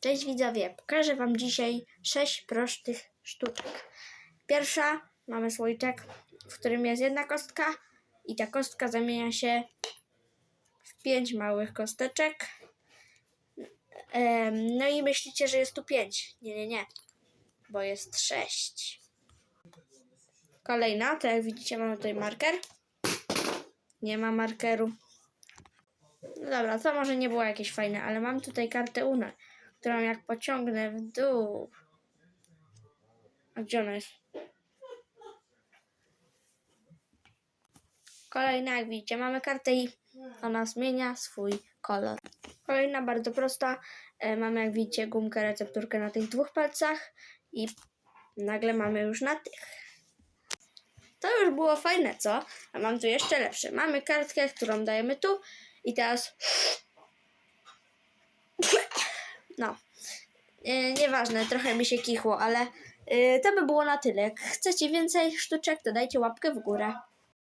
Cześć widzowie, pokażę Wam dzisiaj sześć prostych sztuczek. Pierwsza, mamy słoiczek, w którym jest jedna kostka i ta kostka zamienia się w pięć małych kosteczek. No i myślicie, że jest tu pięć. Nie, nie, nie, bo jest sześć. Kolejna, to jak widzicie mamy tutaj marker. Nie ma markeru. No dobra, to może nie było jakieś fajne, ale mam tutaj kartę UNE, którą jak pociągnę w dół. A gdzie ona jest? Kolejna, jak widzicie, mamy kartę i ona zmienia swój kolor. Kolejna, bardzo prosta. E, mamy, jak widzicie, gumkę, recepturkę na tych dwóch palcach i nagle mamy już na tych. To już było fajne, co? A mam tu jeszcze lepsze. Mamy kartkę, którą dajemy tu i teraz no. Yy, nieważne, trochę mi się kichło, ale yy, to by było na tyle. Jak chcecie więcej sztuczek, to dajcie łapkę w górę.